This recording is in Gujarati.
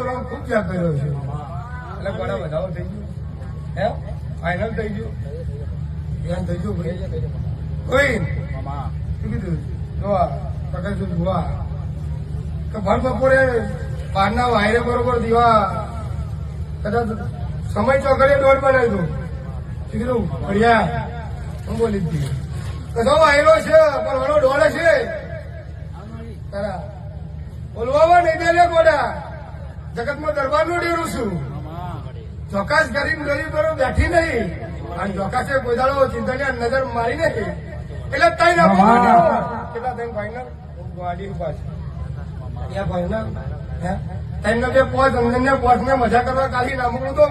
રંગ ખૂબ ત્યાગ કર્યો છે. એટલે ગોડા વધારો થઈ ગયો ભર બપોરે બહારના વાયરે બરોબર દીવા કદાચ સમય ચોકડીએ દોડ બનાવી દઉં શું કીધું બઢિયા હું બોલી દીધું કદો વાયરો છે પણ ઘણો ડોળે છે. તારા. બોલવામાં નહીં દે ગોડા. જગતમાં દરબારનું ડેરું છું. ચોકાસ ગરીબ ગરીબ બેઠી નહીં. અને ચોકાસે ગોદાળો ચિંતાની નજર મારી નહીં એટલે તઈ ના કેટલા તઈ ફાઈનલ ગાડી ફાઈનલ હે? તઈ ને બે પોચ અંદર ને પોચ ને મજા કરવા કાઢી ના મોકલું તો